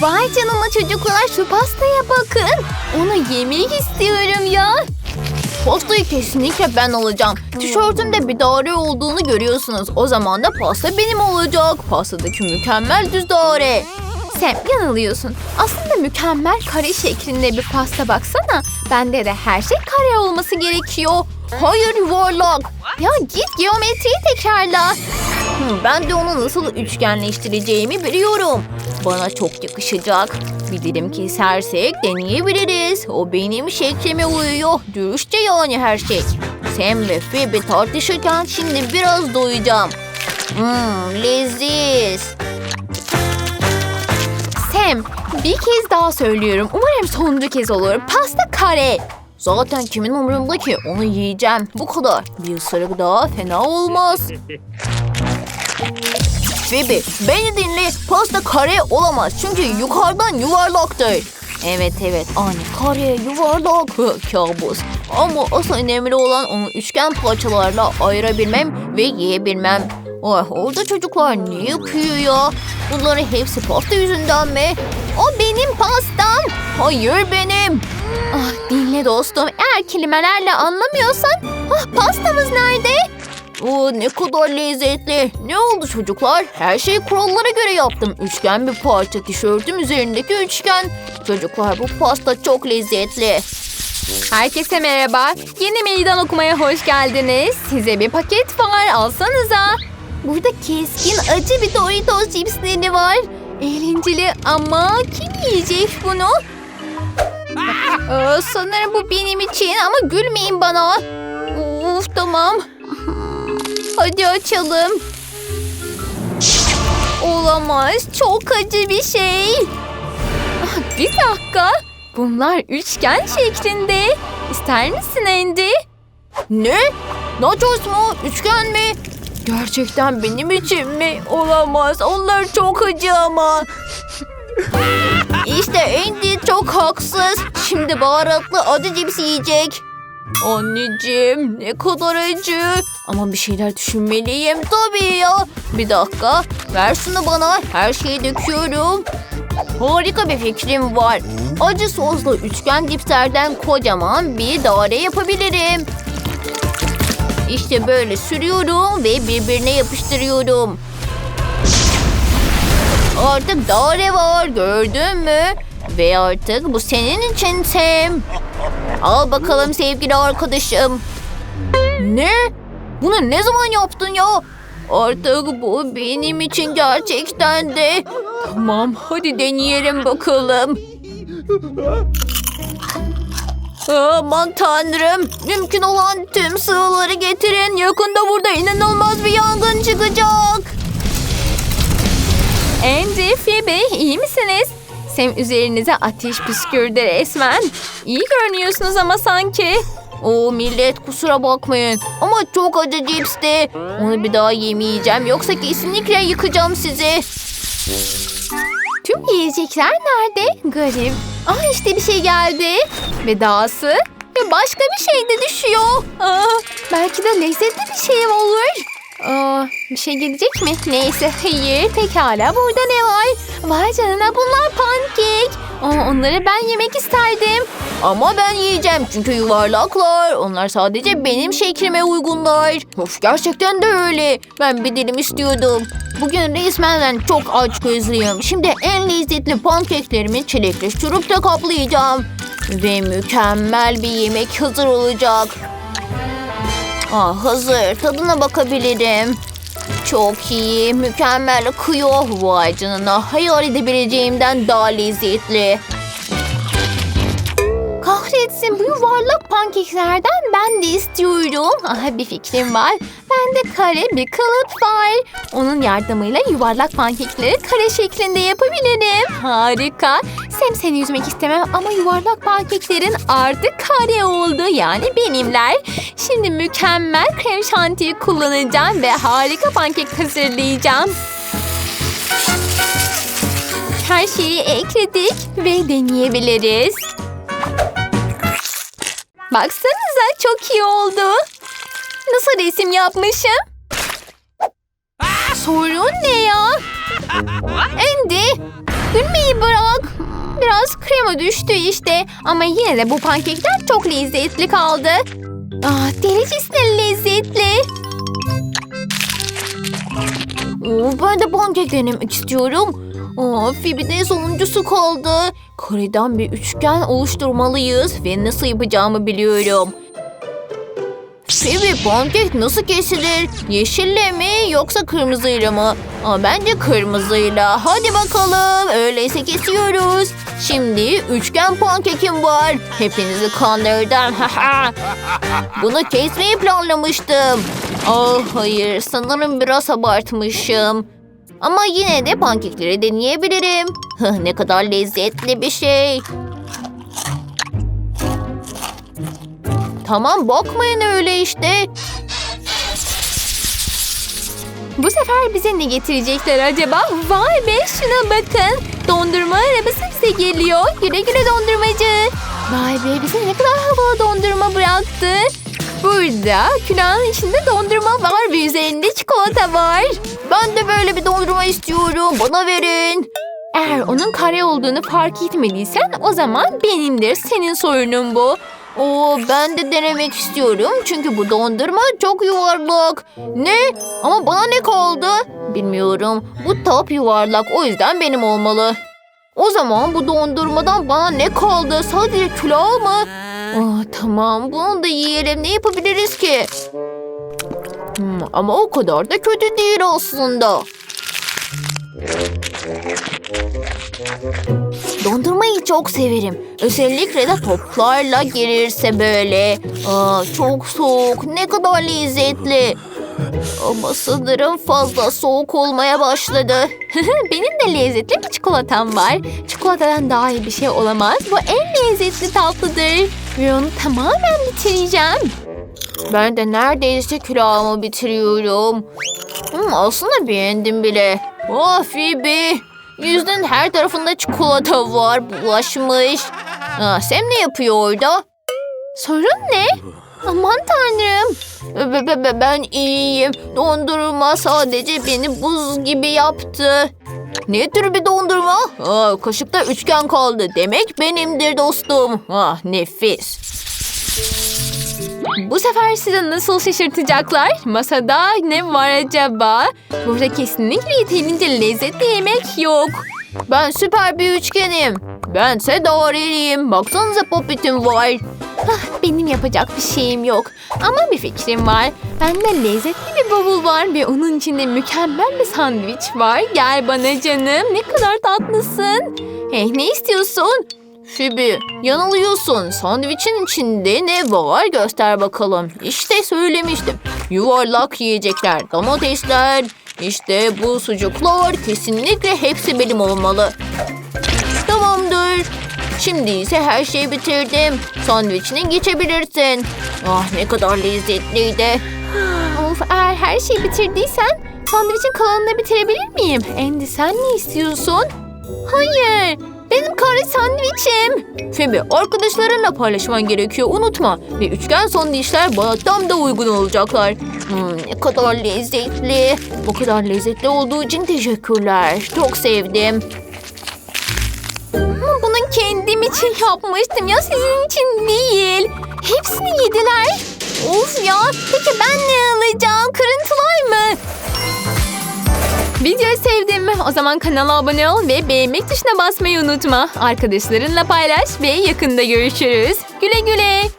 Vay canına çocuklar şu pastaya bakın. Onu yemek istiyorum ya. Pastayı kesinlikle ben alacağım. Tişörtümde bir daire olduğunu görüyorsunuz. O zaman da pasta benim olacak. Pastadaki mükemmel düz daire. Sen yanılıyorsun. Aslında mükemmel kare şeklinde bir pasta baksana. Bende de her şey kare olması gerekiyor. Hayır yuvarlak. Ya git geometriyi tekrarla. Hı, Ben de onu nasıl üçgenleştireceğimi biliyorum. Bana çok yakışacak. Bir dilim kesersek deneyebiliriz. O benim şeklime uyuyor. Dürüstçe yani her şey. Sam ve Phoebe tartışırken şimdi biraz doyacağım. Mmm leziz. Sam bir kez daha söylüyorum. Umarım sonuncu kez olur. Pasta kare. Zaten kimin umurunda ki onu yiyeceğim. Bu kadar. Bir ısırık daha fena olmaz. Phoebe beni dinle. Pasta kare olamaz. Çünkü yukarıdan yuvarlaktır. Evet evet aynı kare yuvarlak kabus. Ama asıl önemli olan onu üçgen parçalarla ayırabilmem ve yiyebilmem. Oh, orada çocuklar ne yapıyor ya? Bunların hepsi pasta yüzünden mi? O benim pastam. Hayır benim. Ah dinle dostum. Eğer kelimelerle anlamıyorsan ah pastamız nerede? Oo, ne kadar lezzetli. Ne oldu çocuklar? Her şeyi kurallara göre yaptım. Üçgen bir parça tişörtüm üzerindeki üçgen. Çocuklar bu pasta çok lezzetli. Herkese merhaba. Yeni meydan okumaya hoş geldiniz. Size bir paket var. Alsanıza. Burada keskin acı bir Doritos cipsleri var. Eğlenceli ama kim yiyecek bunu? Ee, sanırım bu benim için ama gülmeyin bana. Uf tamam. Hadi açalım. Olamaz. Çok acı bir şey. Ah, Bir dakika. Bunlar üçgen şeklinde. İster misin Andy? Ne? Nachos mu? Üçgen mi? Gerçekten benim için mi? Olamaz. Onlar çok acı ama. İşte Andy çok haksız. Şimdi baharatlı acı cips yiyecek. Anneciğim ne kadar acı. Ama bir şeyler düşünmeliyim tabii ya. Bir dakika ver şunu bana. Her şeyi döküyorum. Harika bir fikrim var. Acı soslu üçgen dipserden kocaman bir daire yapabilirim. İşte böyle sürüyorum ve birbirine yapıştırıyorum. Artık daire var gördün mü? Ve artık bu senin için Sam. Al bakalım sevgili arkadaşım. Ne? Bunu ne zaman yaptın ya? Artık bu benim için gerçekten de. Tamam hadi deneyelim bakalım. Aman tanrım. Mümkün olan tüm sıvıları getirin. Yakında burada inanılmaz bir yangın çıkacak. Andy, Phoebe iyi misiniz? Sam üzerinize ateş püskürdü resmen. İyi görünüyorsunuz ama sanki. O millet kusura bakmayın ama çok acı cipsti. Onu bir daha yemeyeceğim yoksa kesinlikle yıkacağım sizi. Tüm yiyecekler nerede? Garip. Ah işte bir şey geldi. Ve dahası ve başka bir şey de düşüyor. Aa, belki de lezzetli bir şey olur. Aa, bir şey gelecek mi? Neyse hayır pekala burada ne var? Vay canına bunlar pankek. Aa, onları ben yemek isterdim. Ama ben yiyeceğim çünkü yuvarlaklar. Onlar sadece benim şeklime uygunlar. Of gerçekten de öyle. Ben bir dilim istiyordum. Bugün resmen çok aç gözlüyüm. Şimdi en lezzetli pankeklerimi çilekli şurupla kaplayacağım. Ve mükemmel bir yemek hazır olacak. Ah hazır. Tadına bakabilirim. Çok iyi. Mükemmel akıyor. Vay canına. Hayal edebileceğimden daha lezzetli. Kahretsin bu yuvarlak pankeklerden ben de istiyorum. Aha bir fikrim var. Bende kare bir kalıp var. Onun yardımıyla yuvarlak pankekleri kare şeklinde yapabilirim. Harika. Sem seni yüzmek istemem ama yuvarlak pankeklerin artık kare oldu. Yani benimler. Şimdi mükemmel krem şantiyi kullanacağım ve harika pankek hazırlayacağım. Her şeyi ekledik ve deneyebiliriz. Baksanıza çok iyi oldu. Nasıl resim yapmışım? Sorun ne ya? Andy, gülmeyi bırak. biraz krema düştü işte. Ama yine de bu pankekler çok lezzetli kaldı. Ah, delicesine lezzetli. Of, ben de pankek denemek istiyorum. Aa, Phoebe de sonuncusu kaldı. Kareden bir üçgen oluşturmalıyız ve nasıl yapacağımı biliyorum. Phoebe pankek nasıl kesilir? Yeşille mi yoksa kırmızıyla mı? Aa, bence kırmızıyla. Hadi bakalım. Öyleyse kesiyoruz. Şimdi üçgen pankekim var. Hepinizi kandırdım. Bunu kesmeyi planlamıştım. Oh hayır sanırım biraz abartmışım. Ama yine de pankekleri deneyebilirim. Ne kadar lezzetli bir şey. Tamam bakmayın öyle işte. Bu sefer bize ne getirecekler acaba? Vay be şuna bakın. Dondurma arabası bize geliyor. Güle güle dondurmacı. Vay be bize ne kadar havalı dondurma bıraktı. Burada külahın içinde dondurma var ve üzerinde çikolata var. Ben de böyle bir dondurma istiyorum. Bana verin. Eğer onun kare olduğunu fark etmediysen o zaman benimdir. Senin sorunun bu. Oo, ben de denemek istiyorum çünkü bu dondurma çok yuvarlak. Ne? Ama bana ne kaldı? Bilmiyorum. Bu top yuvarlak o yüzden benim olmalı. O zaman bu dondurmadan bana ne kaldı? Sadece külah mı? Oh, tamam bunu da yiyelim. Ne yapabiliriz ki? Hmm, ama o kadar da kötü değil aslında. Dondurmayı çok severim. Özellikle de toplarla gelirse böyle. Aa, çok soğuk. Ne kadar lezzetli. Ama sanırım fazla soğuk olmaya başladı. Benim de lezzetli bir çikolatam var. Çikolatadan daha iyi bir şey olamaz. Bu en lezzetli tatlıdır. Onu tamamen bitireceğim. Ben de neredeyse külahımı bitiriyorum. Hmm, aslında beğendim bile. Oh Phoebe. Yüzünün her tarafında çikolata var bulaşmış. Aa, Sam ne yapıyor orada? Sorun ne? Aman tanrım. Be- be- be- Ben iyiyim. Dondurma sadece beni buz gibi yaptı. Ne tür bir dondurma? Aa, kaşıkta üçgen kaldı. Demek benimdir dostum. Ah nefis. Bu sefer sizi nasıl şaşırtacaklar? Masada ne var acaba? Burada kesinlikle yeterince lezzetli yemek yok. Ben süper bir üçgenim. Bense daireliyim. Baksanıza popitim var. Ah, benim yapacak bir şeyim yok. Ama bir fikrim var. Bende lezzetli bir bavul var ve onun içinde mükemmel bir sandviç var. Gel bana canım. Ne kadar tatlısın. Hey ne istiyorsun? Phoebe, yanılıyorsun. Sandviçin içinde ne var göster bakalım. İşte söylemiştim. Yuvarlak yiyecekler, domatesler. İşte bu sucuklar kesinlikle hepsi benim olmalı. Şimdi ise her şeyi bitirdim. Sandviçine geçebilirsin. Ah ne kadar lezzetliydi. Of eğer her şeyi bitirdiysen sandviçin kalanını bitirebilir miyim? Andy sen ne istiyorsun? Hayır. Benim kare sandviçim. Phoebe arkadaşlarınla paylaşman gerekiyor unutma. Ve üçgen sandviçler bana tam da uygun olacaklar. Hmm, ne kadar lezzetli. Bu kadar lezzetli olduğu için teşekkürler. Çok sevdim. Bunu kendim için yapmıştım ya sizin için değil. Hepsini yediler. Of ya peki ben ne alacağım? Kırıntılar mı? Videoyu sevdin mi? O zaman kanala abone ol ve beğenmek tuşuna basmayı unutma. Arkadaşlarınla paylaş ve yakında görüşürüz. Güle güle.